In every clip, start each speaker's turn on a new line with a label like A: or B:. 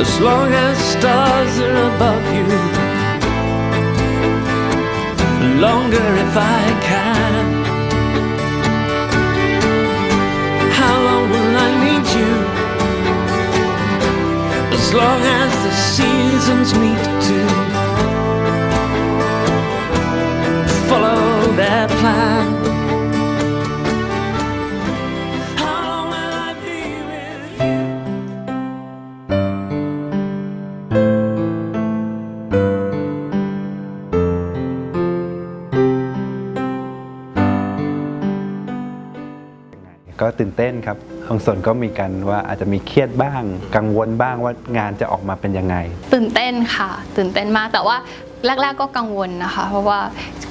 A: As long as stars are above you. Longer if I can. As long as the seasons meet to follow their plan.
B: ตื่นเต้นครับบางส่วนก็มีกันว่าอาจจะมีเครียดบ้าง กังวลบ้างว่างานจะออกมาเป็นยังไง
C: ตื่นเต้นค่ะ ตื่นเต้นมากแต่ว่าแรกๆก็กังวลนะคะ เพราะว่า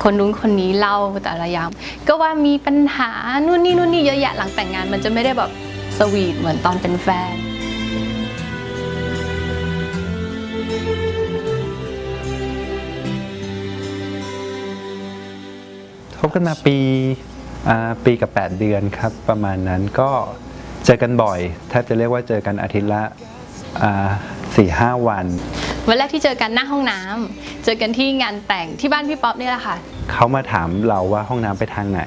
C: คนนู้นคนนี้เล่าแต่ละอย่างก็ว่ามีปัญหานู่นนี่นู่นนี่เยอะแยะหลังแต่งงาน มันจะไม่ได้แบบสวีทเหมือนตอนเป็นแฟน
B: คบกันมาปีอ่า ปีกับ 8 เดือนครับประมาณนั้นก็เจอกันบ่อยแทบจะเรียกว่าเจอกันอาทิตย์ละสี่ห้าวัน
C: วันแรกที่เจอกันหน้าห้องน้ำเจอกันที่งานแต่งที่บ้านพี่ป๊อปนี่แหละค่ะ
B: เขามาถามเราว่าห้องน้ำไปทางไหน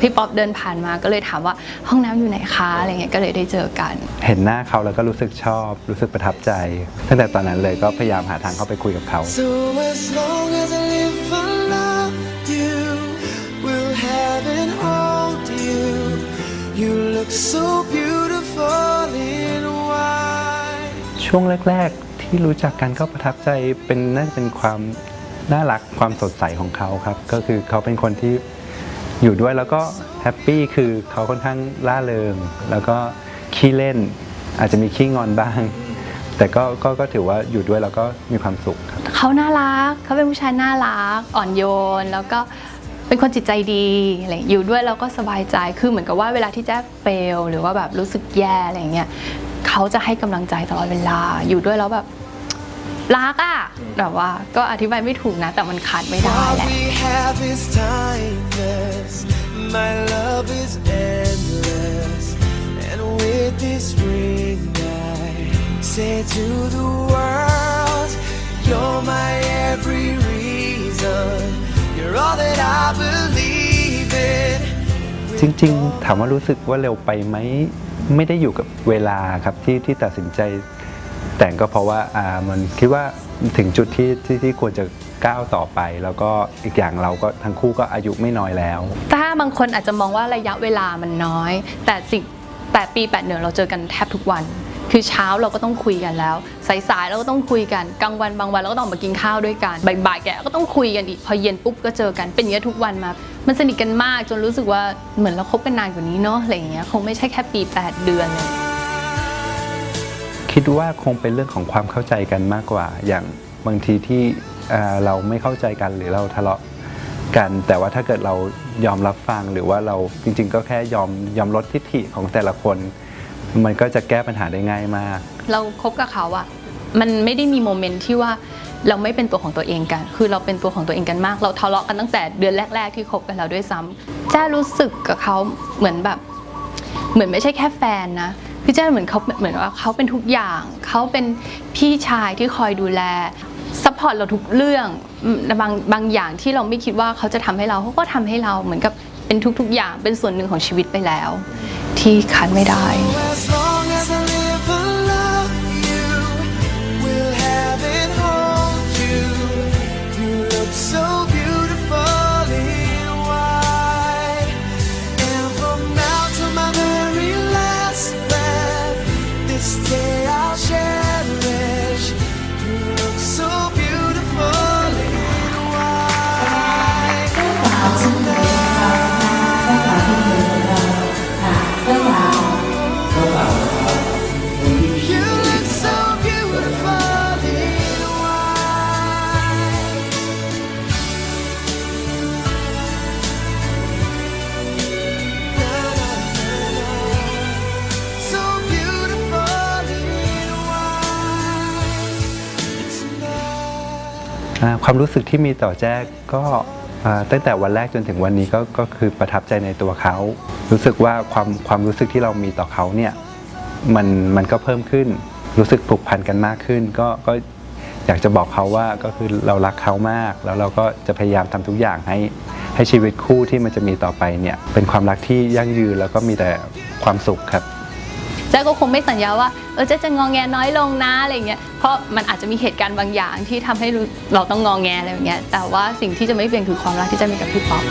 C: พี่ป๊อปเดินผ่านมาก็เลยถามว่าห้องน้ำอยู่ไหนคะอะไรเงี้ยก็เลยได้เจอกัน
B: เห็นหน้าเขาแล้วก็รู้สึกชอบ รู้สึกประทับใจ ตั้งแต่ตอนนั้นเลยก็พยายามหาทางเข้าไปคุยกับเขา ช่วงแรก ๆ ที่รู้จักกันก็ประทับใจเป็นน่าจะเป็นความน่ารักความสดใสของเขาครับ ก็คือเขาเป็นคนที่อยู่ด้วยแล้วก็แฮปปี้คือเขาค่อนข้างล่าเริง แล้วก็ขี้เล่น อาจจะมีขี้งอนบ้าง แต่ก็ก็ก็ถือว่าอยู่ด้วยแล้วก็มีความสุขครับ
C: เขาน่ารักเขาเป็นผู้ชายน่ารักอ่อนโยนแล้วก็ เป็นคนจิตใจดีอะไรอยู่ด้วยเราก็สบายใจคือเหมือนกับว่าเวลาที่แจ๊เฟลหรือว่าแบบรู้สึกแย่อะไรเงี้ยเขาจะให้กำลังใจตลอดเวลาอยู่ด้วยแล้วแบบรักอะแบบว่าก็อธิบายไม่ถูกนะ แต่มันขาดไม่ได้แหละ
A: say to the world, You're my every
B: จริงๆ ถามว่ารู้สึกว่าเร็วไปไหมไม่ได้อยู่กับเวลาครับที่ที่ตัดสินใจ แต่งก็เพราะว่าอ่ามันคิดว่าถึงจุดที่ที่ที่ควรจะก้าวต่อไป แล้วก็อีกอย่างเราก็ทั้งคู่ก็อายุไม่น้อยแล้ว
C: ถ้าบางคนอาจจะมองว่าระยะเวลามันน้อย แต่สิ่งแต่ปีแปดเดือนเราเจอกันแทบทุกวัน คือเช้าเราก็ต้องคุยกันแล้ว สายๆเราก็ต้องคุยกัน กลางวันบางวันเราก็ต้องออกมากินข้าวด้วยกัน บ่ายๆแกก็ต้องคุยกันอีก พอเย็นปุ๊บก็เจอกัน เป็นอย่างนี้ทุกวันมา มันสนิทกันมากจนรู้สึกว่าเหมือนเราคบกันนานกว่านี้เนาะอะไรอย่างเงี้ย คงไม่ใช่แค่ปี 8 เดือนเลย
B: คิดว่าคงเป็นเรื่องของความเข้าใจกันมากกว่า อย่างบางทีที่เอ่อเราไม่เข้าใจกันหรือเราทะเลาะกัน แต่ว่าถ้าเกิดเรายอมรับฟังหรือว่าเราจริง ๆ ก็แค่ยอมยอมลดทิฐิของแต่ละคน มันก็จะแก้ปัญหาได้ง่ายมาก
C: เราคบกับเขาอะมันไม่ได้มีโมเมนต์ที่ว่าเราไม่เป็นตัวของตัวเองกัน คือเราเป็นตัวของตัวเองกันมาก เราทะเลาะกันตั้งแต่เดือนแรก ๆ ที่คบกันแล้วด้วยซ้ำจ้ารู้สึกกับเขาเหมือนแบบ เหมือนไม่ใช่แค่แฟนนะพี่จ้าเหมือนเขาเหมือนว่าเขาเป็นทุกอย่างเขาเป็นพี่ชายที่คอยดูแลซัพพอร์ตเราทุกเรื่องบางบางอย่างที่เราไม่คิดว่าเขาจะทำให้เราเขาก็ทำให้เราเหมือนกับเป็นทุกๆอย่างเป็นส่วนหนึ่งของชีวิตไปแล้ว ที่ขาดไม่ได้
D: ควา
B: มรู้สึกที่มีต่อแจ้ก็อ่าตั้งแต่วันแรกจนถึงวันนี้ก็ก็คือประทับใจในตัวเขา รู้สึกว่าความความรู้สึกที่เรามีต่อเขาเนี่ยมันมันก็เพิ่มขึ้น รู้สึกผูกพันกันมากขึ้น ก็ก็อยากจะบอกเขาว่าก็คือเรารักเขามาก แล้วเราก็จะพยายามทำทุกอย่างให้ให้ชีวิตคู่ที่มันจะมีต่อไปเนี่ยเป็นความรักที่ยั่งยืนแล้วก็มีแต่ความสุขครับ
C: เจ๊ก็คงไม่สัญญาว่าเออเจ๊จะงองแงน้อยลงนะอะไรเงี้ยเพราะมันอาจจะมีเหตุการณ์บางอย่างที่ทำให้เราต้องงองแงอะไรอย่างเงี้ยแต่ว่าสิ่งที่จะไม่เปลี่ยนคือความรักที่จะมีกับพี่ป๊อป